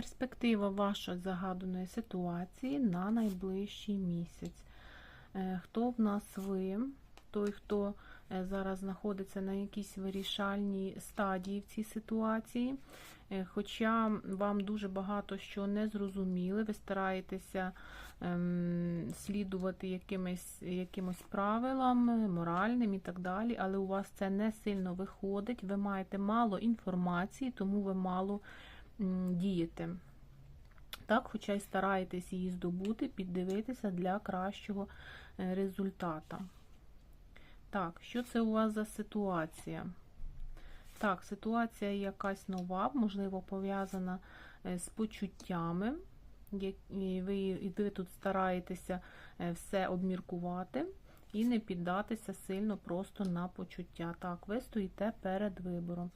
Перспектива вашої загаданої ситуації на найближчий місяць. Е, Хто в нас ви? Той, хто е, зараз знаходиться на якійсь вирішальній стадії в цій ситуації. Е, Хоча вам дуже багато що не зрозуміли, ви стараєтеся ем, слідувати якимось, якимось правилам, моральним і так далі, але у вас це не сильно виходить, ви маєте мало інформації, тому ви мало дієте. Так, хоча й стараєтесь її здобути, піддивитися для кращого е, результата. Так, що це у вас за ситуація? Так, ситуація якась нова, можливо, пов'язана е, з почуттями. Ви, ви тут стараєтеся е, все обміркувати і не піддатися сильно просто на почуття. Так, ви стоїте перед вибором.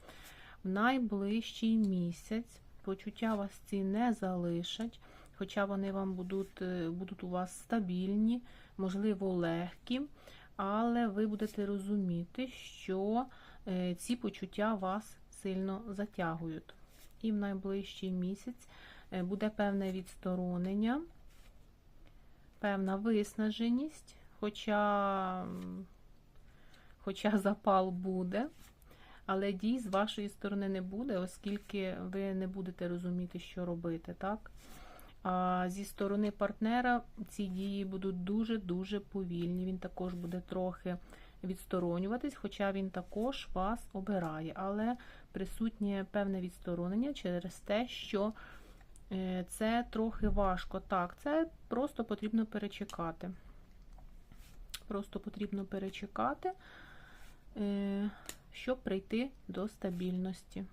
В найближчий місяць почуття вас ці не залишать, хоча вони вам будуть, е, будуть у вас стабільні, можливо, легкі, але ви будете розуміти, що е, ці почуття вас сильно затягують. І в найближчий місяць е, буде певне відсторонення, певна виснаженість, хоча, хоча запал буде. Але дій з вашої сторони не буде, оскільки ви не будете розуміти, що робити, так? А зі сторони партнера ці дії будуть дуже-дуже повільні. Він також буде трохи відсторонюватись, хоча він також вас обирає. Але присутнє певне відсторонення через те, що е, це трохи важко. Так, це просто потрібно перечекати. Просто потрібно перечекати. Щоб прийти до стабільності.